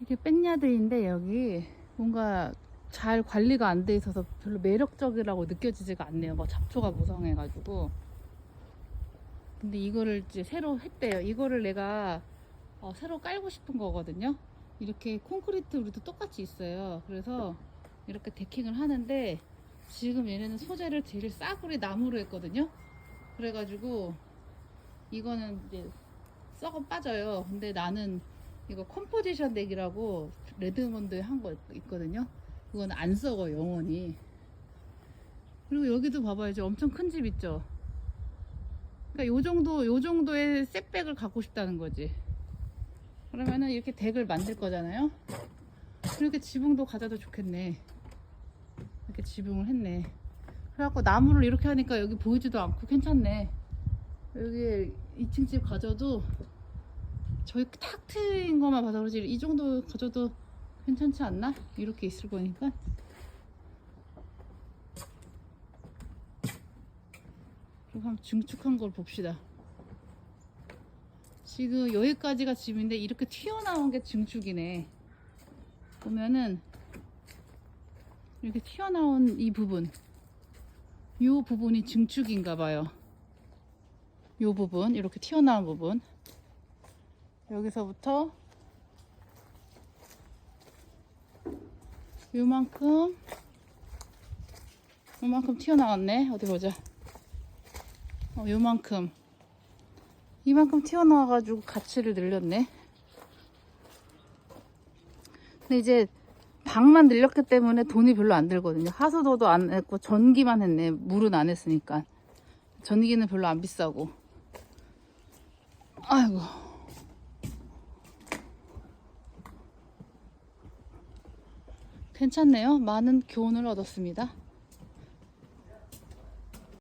이게 백야드인데 여기 뭔가 잘 관리가 안 돼 있어서 별로 매력적이라고 느껴지지가 않네요. 막 잡초가 무성해가지고. 근데 이거를 이제 새로 했대요. 이거를 내가 어, 새로 깔고 싶은 거거든요. 이렇게 콘크리트 우리도 똑같이 있어요. 그래서 이렇게 데킹을 하는데 지금 얘네는 소재를 제일 싸구려 나무로 했거든요. 그래가지고 이거는 이제 썩어 빠져요. 근데 나는 이거 컴포지션 덱이라고 레드몬드에 한거 있거든요. 그건 안 썩어 영원히. 그리고 여기도 봐봐요. 이제 엄청 큰 집 있죠. 그러니까 요 정도 요 정도의 셋백을 갖고 싶다는 거지. 그러면은 이렇게 덱을 만들 거잖아요. 이렇게 지붕도 가져도 좋겠네. 이렇게 지붕을 했네. 그래갖고 나무를 이렇게 하니까 여기 보이지도 않고 괜찮네. 여기 2층 집 가져도 저희 탁 트인 것만 봐서 그러지 이 정도 가져도 괜찮지 않나? 이렇게 있을 거니까. 그리고 한번 중축한 걸 봅시다. 지금 여기까지가 집인데 이렇게 튀어나온 게 증축이네. 보면은 이렇게 튀어나온 이 부분, 이 부분이 증축인가 봐요. 이 부분, 이렇게 튀어나온 부분. 여기서부터 요만큼 요만큼 튀어나왔네. 어디 보자. 어, 요만큼 이만큼 튀어나와 가지고 가치를 늘렸네. 근데 이제 방만 늘렸기 때문에 돈이 별로 안 들거든요. 하수도도 안 했고 전기만 했네. 물은 안 했으니까. 전기는 별로 안 비싸고. 아이고. 괜찮네요. 많은 교훈을 얻었습니다.